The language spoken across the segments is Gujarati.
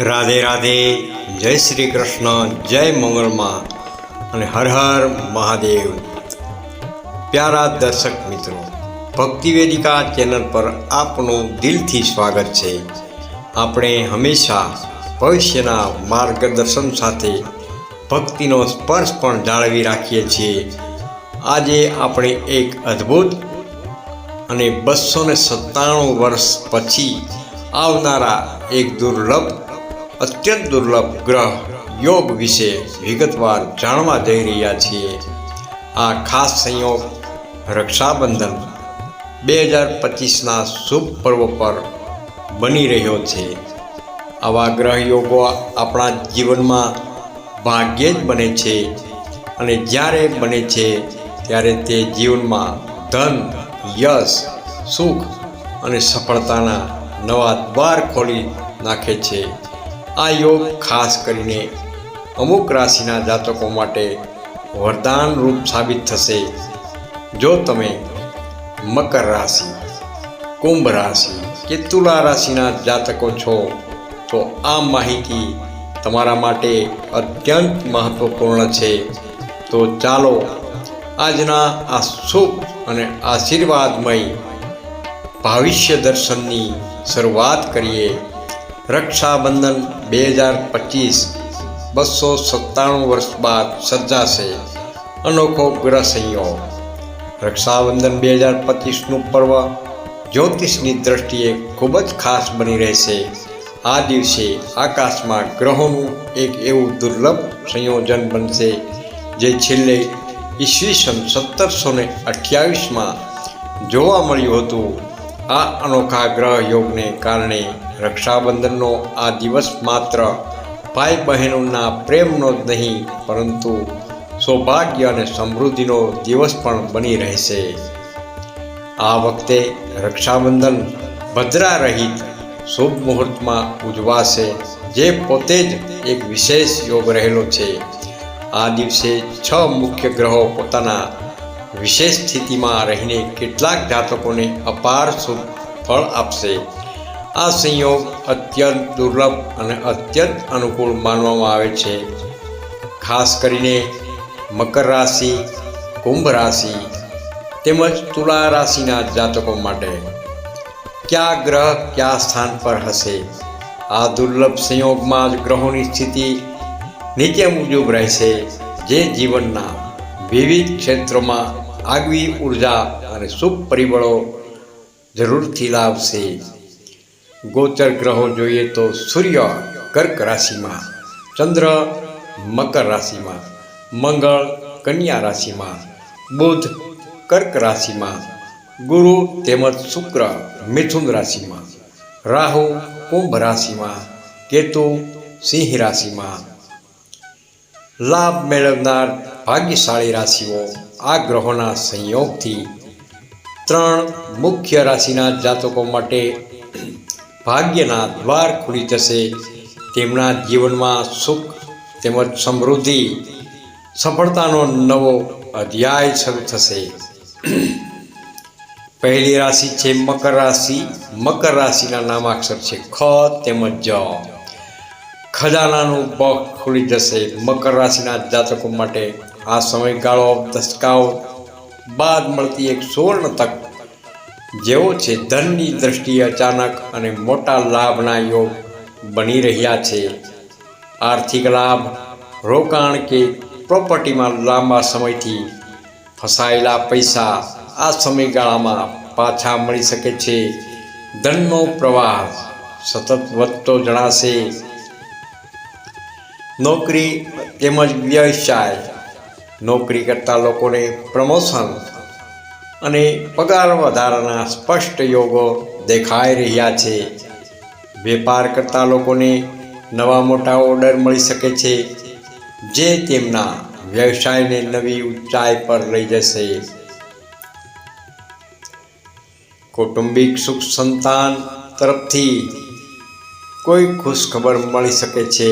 રાધે રાધે, જય શ્રી કૃષ્ણ, જય મંગળમાં અને હર હર મહાદેવ. પ્યારા દર્શક મિત્રો, ભક્તિ વેદિકા ચેનલ પર આપનું દિલથી સ્વાગત છે. આપણે હંમેશા ભવિષ્યના માર્ગદર્શન સાથે ભક્તિનો સ્પર્શ પણ જાળવી રાખીએ છીએ. આજે આપણે એક અદ્ભુત અને બસો સત્તાણું વર્ષ પછી આવનારા એક દુર્લભ અત્યંત દુર્લભ ગ્રહ યોગ વિશે વિગતવાર જાણવા જઈ રહ્યા છીએ. આ ખાસ સંયોગ રક્ષાબંધન બે હજાર પચીસના શુભ પર્વ પર બની રહ્યો છે. આવા ગ્રહ યોગો આપણા જીવનમાં ભાગ્યે જ બને છે અને જ્યારે બને છે ત્યારે તે જીવનમાં ધન, યશ, સુખ અને સફળતાના નવા દ્વાર ખોલી નાખે છે. આ યોગ ખાસ કરીને અમુક રાશિના જાતકો માટે વરદાન રૂપ સાબિત થશે. જો તમે મકર રાશિ, કુંભ રાશિ કે તુલા રાશિના જાતકો છો, તો આ માહિતી તમારા માટે અત્યંત મહત્વપૂર્ણ છે. તો ચાલો આજના આ શુભ અને આશીર્વાદમય ભાવિષ્ય દર્શનની શરૂઆત કરીએ. રક્ષાબંધન બે હજાર પચીસ, બસો સત્તાણું વર્ષ બાદ સર્જાશે અનોખો ગ્રહ સંયોગ. રક્ષાબંધન બે હજાર પચીસનું પર્વ જ્યોતિષની દ્રષ્ટિએ ખૂબ જ ખાસ બની રહેશે. આ દિવસે આકાશમાં ગ્રહોનું એક એવું દુર્લભ સંયોજન બનશે, જે છેલ્લે ઈસવીસન સત્તરસો ને અઠ્યાવીસમાં જોવા મળ્યું હતું. આ અનોખા ગ્રહ યોગને કારણે રક્ષાબંધનનો આ દિવસ માત્ર ભાઈ બહેનોના પ્રેમનો જ નહીં, પરંતુ સૌભાગ્ય અને સમૃદ્ધિનો દિવસ પણ બની રહેશે. આ વખતે રક્ષાબંધન ભદ્રા રહિત શુભ મુહૂર્તમાં ઉજવાશે, જે પોતે જ એક વિશેષ યોગ રહેલો છે. આ દિવસે છ મુખ્ય ગ્રહો પોતાના વિશેષ સ્થિતિમાં રહીને કેટલાક જાતકોને અપાર શુભ ફળ આપશે. આ સંયોગ અત્યંત દુર્લભ અને અત્યંત અનુકૂળ માનવામાં આવે છે. ખાસ કરીને મકર રાશિ, કુંભ રાશિ તેમજ તુલા રાશિના જાતકો માટે. કયા ગ્રહ કયા સ્થાન પર હશે? આ દુર્લભ સંયોગમાં જ ગ્રહોની સ્થિતિ નીચે મુજબ રહેશે, જે જીવનના વિવિધ ક્ષેત્રોમાં આગવી ઊર્જા અને શુભ પરિબળો જરૂરથી લાવશે. ગોચર ગ્રહો જોઈએ તો સૂર્ય કર્ક રાશિમાં, ચંદ્ર મકર રાશિમાં, મંગળ કન્યા રાશિમાં, બુધ કર્ક રાશિમાં, ગુરુ તેમજ શુક્ર મિથુન રાશિમાં, રાહુ કુંભ રાશિમાં, કેતુ સિંહ રાશિમાં. લાભ મેળવનાર ભાગ્યશાળી રાશિઓ આ ગ્રહોના સંયોગથી ત્રણ મુખ્ય રાશિના જાતકો માટે ભાગ્યના દ્વાર ખુલી જશે. તેમના જીવનમાં સુખ તેમજ સમૃદ્ધિ, સફળતાનો નવો અધ્યાય શરૂ થશે. પહેલી રાશિ છે મકર રાશિ. મકર રાશિના નામાક્ષર છે ખ તેમજ જ. ખજાનાનું બખ ખુલી જશે. મકર રાશિના જાતકો માટે આ સમયગાળો દસકાઓ બાદ મળતી એક સુવર્ણ તક જેવો છે ધનની દ્રષ્ટિએ અચાનક અને મોટા લાભના યોગ બની રહ્યા છે. આર્થિક લાભ, રોકાણ કે પ્રોપર્ટીમાં લાંબા સમયથી ફસાયેલા પૈસા આ સમયગાળામાં પાછા મળી શકે છે. ધનનો પ્રવાહ સતત વધતો જણાશે. નોકરી તેમજ વ્યવસાય, નોકરી કરતા લોકોને પ્રમોશન અને પગાર વધારાના સ્પષ્ટ યોગો દેખાઈ રહ્યા છે. વેપાર કરતા લોકોને નવા મોટા ઓર્ડર મળી શકે છે, જે તેમના વ્યવસાયને નવી ઊંચાઈ પર લઈ જશે. કૌટુંબિક સુખ સંતાન તરફથી કોઈ ખુશખબર મળી શકે છે,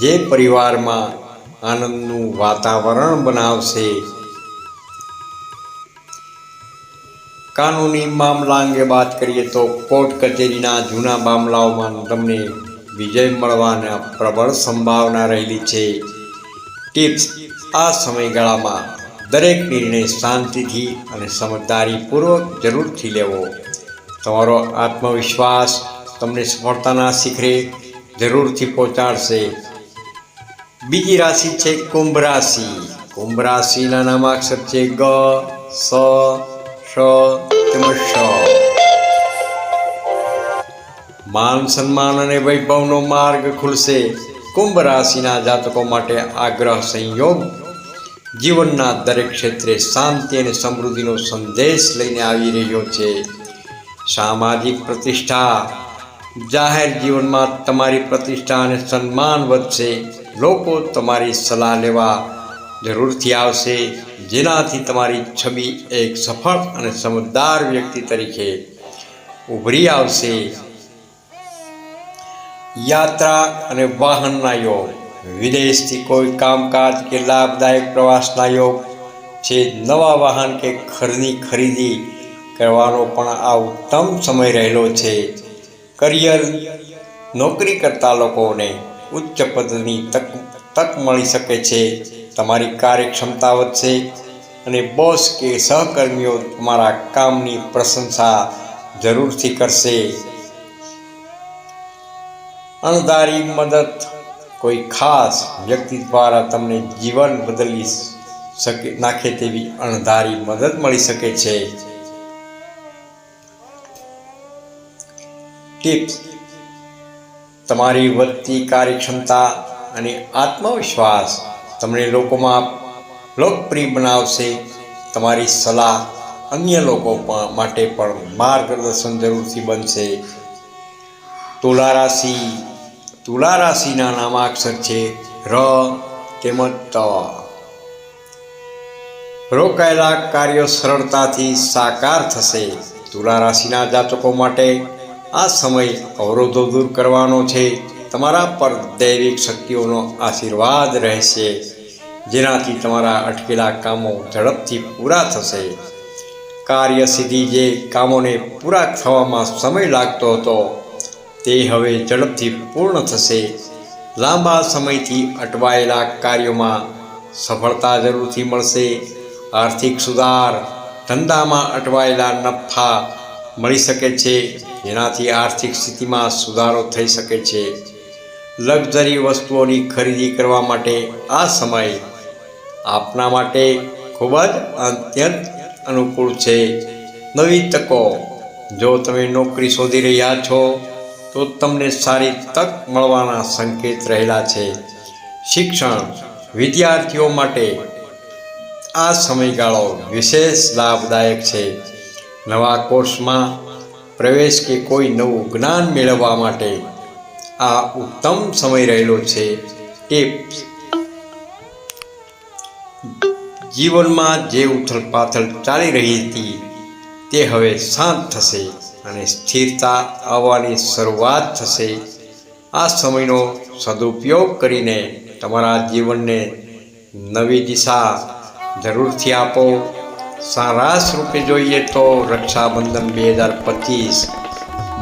જે પરિવારમાં આનંદનું વાતાવરણ બનાવશે. કાનૂની મામલા અંગે વાત કરીએ તો કોર્ટ કચેરીના જૂના મામલાઓમાં તમને વિજય મળવાના પ્રબળ સંભાવના રહેલી છે. ટિપ્સ, આ સમયગાળામાં દરેક નિર્ણય શાંતિથી અને સમજદારીપૂર્વક જરૂરથી લેવો. તમારો આત્મવિશ્વાસ તમને સફળતાના શિખરે જરૂરથી પહોંચાડશે. બીજી રાશિ છે કુંભ રાશિ. કુંભ રાશિના નામાક્ષર છે ગ, સ શ તેમજ માન સન્માન અને વૈભવનો માર્ગ ખુલશે. કુંભ રાશિના જાતકો માટે આગ્રહ સંયોગ. જીવનના દરેક ક્ષેત્રે શાંતિ અને સમૃદ્ધિનો સંદેશ લઈને આવી રહ્યો છે. સામાજિક પ્રતિષ્ઠા. જાહેર જીવનમાં તમારી પ્રતિષ્ઠા અને સન્માન વધશે. લોકો તમારી સલાહ લેવા જરૂરથી આવશે. જેનાથી તમારી છબી એક સફળ અને સમજદાર વ્યક્તિ તરીકે ઉભરી આવશે. યાત્રા અને વાહનના યોગ. વિદેશથી કોઈ કામકાજ કે લાભદાયક પ્રવાસના યોગ છે. નવા વાહન કે ઘરની ખરીદી કરવાનો પણ આ ઉત્તમ સમય રહેલો છે. કરિયર નોકરી કરતા લોકોને ઉચ્ચ પદની તક તક મળી શકે છે. તમારી કાર્યક્ષમતા વધશે અને બોસ કે સહકર્મીઓ તમારા કામની પ્રશંસા જરૂરથી કરશે. અણધારી મદદ કોઈ ખાસ વ્યક્તિ દ્વારા તમને જીવન બદલી શકે, નાખે તેવી અણધારી મદદ મળી શકે છે. ટિપ્સ. તમારી વધતી કાર્યક્ષમતા અને આત્મવિશ્વાસ તમને લોકોમાં લોકપ્રિય બનાવશે, તમારી સલાહ અન્ય લોકો માટે પણ માર્ગદર્શન જરૂરથી બનશે. તુલા રાશિ તુલા રાશિના નામાક્ષર છે ર તેમજ ત. રોકાયેલા કાર્યો સરળતાથી સાકાર થશે. તુલા રાશિના જાતકો માટે આ સમય અવરોધો દૂર કરવાનો છે. તમારા પર દૈવિક શક્તિઓનો આશીર્વાદ રહેશે. જેનાથી તમારા અટકેલા કામો ઝડપથી પૂરા થશે. કાર્ય સિદ્ધિ જે કામોને પૂરા થવામાં સમય લાગતો હતો, તે હવે ઝડપથી પૂર્ણ થશે. લાંબા સમયથી અટવાયેલા કાર્યોમાં સફળતા જરૂરથી મળશે. આર્થિક સુધાર, ધંધામાં અટવાયેલા નફા મળી શકે છે. જેનાથી આર્થિક સ્થિતિમાં સુધારો થઈ શકે છે. લક્ઝરી વસ્તુઓની ખરીદી કરવા માટે આ સમય આપના માટે ખૂબ જ અત્યંત અનુકૂળ છે. નવી તકો. જો તમે નોકરી શોધી રહ્યા છો, તો તમને સારી તક મળવાના સંકેત રહેલા છે. શિક્ષણ વિદ્યાર્થીઓ માટે આ સમયગાળો વિશેષ લાભદાયક છે. નવા કોર્સમાં પ્રવેશ કે કોઈ નવું જ્ઞાન મેળવવા માટે આ ઉત્તમ સમય રહેલો છે. ટિપ્સ જીવનમાં જે ઉથલપાથલ ચાલી રહી હતી, તે હવે શાંત થશે અને સ્થિરતા આવવાની શરૂઆત થશે. આ સમયનો સદુપયોગ કરીને તમારા જીવનને નવી દિશા જરૂરથી આપો. સારાંશ રૂપે જોઈએ તો રક્ષાબંધન બે હજાર પચીસ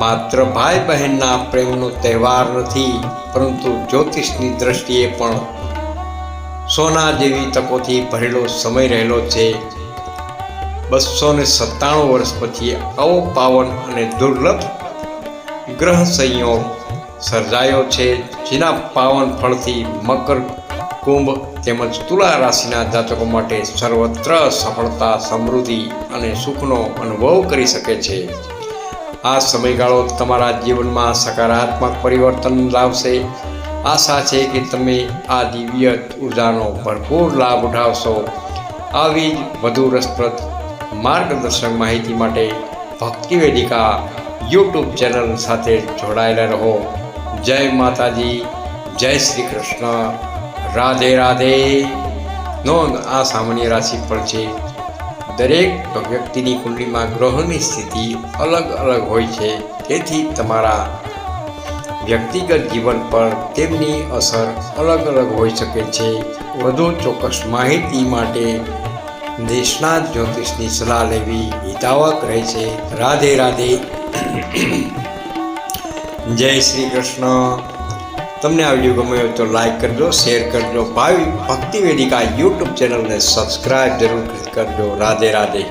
માત્ર ભાઈ બહેનના પ્રેમનો તહેવાર નથી, પરંતુ જ્યોતિષની દ્રષ્ટિએ પણ. સોના જેવી તકોથી ભરેલો સમય રહેલો છે. બસો ને સત્તાણું વર્ષ પછી આવો પાવન અને દુર્લભ ગ્રહ સંયોગ સર્જાયો છે, જેના પાવન ફળથી મકર, કુંભ તેમજ તુલા રાશિના જાતકો માટે સર્વત્ર સફળતા, સમૃદ્ધિ અને સુખનો અનુભવ કરી શકે છે. આ સમયગાળો તમારા જીવનમાં સકારાત્મક પરિવર્તન લાવશે. આશા છે કે તમે આ દિવ્ય ઉર્જાનો ભરપૂર લાભ ઉઠાવશો. આવી જ વધુ રસપ્રદ માર્ગદર્શક માહિતી માટે ભક્તિ વેદિકા યુટ્યુબ ચેનલ સાથે જોડાયેલા રહો. જય માતાજી, જય શ્રી કૃષ્ણ. રાધે રાધે. નોંધ આ સામાન્ય રાશિ પર છે. દરેક વ્યક્તિની કુંડલીમાં ગ્રહોની સ્થિતિ અલગ અલગ હોય છે. તેથી તમારા વ્યક્તિગત જીવન પર તેમની અસર અલગ અલગ હોઈ શકે છે. વધુ ચોક્કસ માહિતી માટે દેશના જ્યોતિષની સલાહ લેવી હિતાવક રહે છે. રાધે રાધે. જય શ્રી કૃષ્ણ. તમને આ વીડિયો ગમ્યો હોય તો લાઈક કરજો શેર કરજો ભાવિ ભક્તિ વેદિકા યુટ્યુબ ચેનલને સબસ્ક્રાઈબ જરૂર કરજો રાધે રાધે.